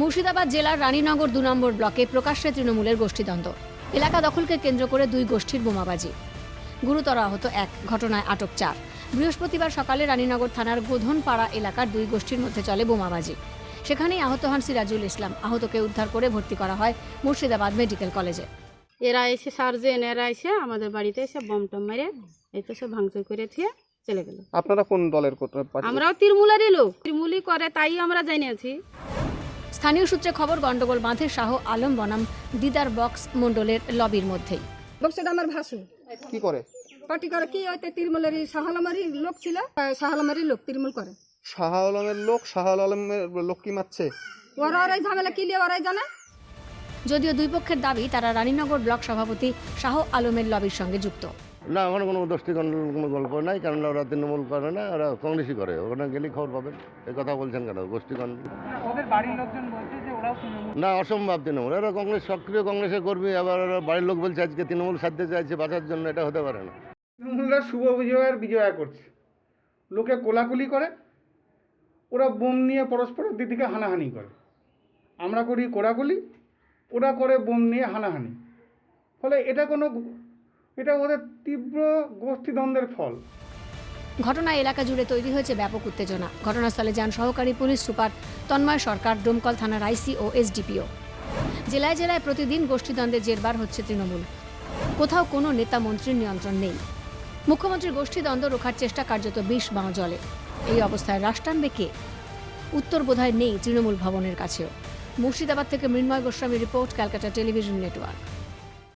মুর্শিদাবাদ জেলার রানীনগর দু নম্বর ব্লকে প্রকাশ্যে তৃণমূলের গোষ্ঠীদ্বন্দ্ব। এলাকা দখলকে কেন্দ্র করে দুই গোষ্ঠীর বোমাবাজি। গুরুতর আহত এক ঘটনায় আটক চার। বৃহস্পতিবার সকালে রানীনগর থানার গোধনপাড়া এলাকার দুই গোষ্ঠীর মধ্যে চলে বোমাবাজি। সেখানেই আহত হন সিরাজুল ইসলাম। আহতকে উদ্ধার করে ভর্তি করা হয় মুর্শিদাবাদ মেডিকেল কলেজে। এরা এসে সার্জেন এরা এসে আমাদের বাড়িতে এসে বম টম মেরে এই তো সব ভাঙচুর করে থিয়ে চলে গেল। আপনারা কোন দলের কোথায় আমরাও তৃণমূলেরই লোক। তৃণমূলই করে তাই আমরা জানিয়েছি। স্থানীয় সূত্রে খবর গন্ডগোল বাঁধে শাহ আলম বনাম দিদার বক্স মণ্ডলের লবির মধ্যেই। বক্সটা আমার ভাসু। কি করে? পার্টি করে কি হয়তো তৃণমূলেরই শাহালামারি লোক ছিল? শাহালামারি লোক তৃণমূল করে। শাহ আলমের লোক শাহ আলমের লোক কি মারছে? ওরা ওরাই ঝামেলা কি লিয়ে ওরাই জানে? যদিও দুই পক্ষের দাবি তারা রানীনগর ব্লক সভাপতি শাহ আলমের লবির সঙ্গে যুক্ত। না ওখানে কোনো দোষী কোনো গল্প নাই কারণ ওরা তৃণমূল করে না ওরা কংগ্রেসই করে। ওখানে গেলেই খবর পাবেন। এই কথা বলছেন কেন? গোষ্ঠীগণ। না অসম্ভব তৃণমূল। এরা কংগ্রেস সক্রিয় কংগ্রেসের কর্মী আবার ওরা বাড়ির লোক বলছে আজকে তৃণমূল সাধতে চাইছে বাঁচার জন্য এটা হতে পারে না। তৃণমূলরা শুভ বিজয়ের বিজয়া করছে। লোকে কোলাকুলি করে ওরা বোম নিয়ে পরস্পরের দিদিকে হানাহানি করে। আমরা করি কোলাকুলি ওরা করে বোম নিয়ে হানাহানি। ফলে এটা কোনো এটা ওদের তীব্র গোষ্ঠীদ্বন্দ্বের ফল। ঘটনায় এলাকা জুড়ে তৈরি হয়েছে ব্যাপক উত্তেজনা। ঘটনাস্থলে যান সহকারী পুলিশ সুপার তন্ময় সরকার, ডোমকল থানার আইসি ও এসডিপিও। জেলায় জেলায় প্রতিদিন গোষ্ঠীদ্বন্দ্বের জেরবার হচ্ছে তৃণমূল। কোথাও কোনো নেতা মন্ত্রীর নিয়ন্ত্রণ নেই। মুখ্যমন্ত্রীর গোষ্ঠীদ্বন্দ্ব রোখার চেষ্টা কার্যত বিষ বাঁ জলে। এই অবস্থায় রাশ টানবে কে? উত্তর বোধহয় নেই তৃণমূল ভবনের কাছেও। মুর্শিদাবাদ থেকে Mrinmoy Goswami report, Calcutta television network.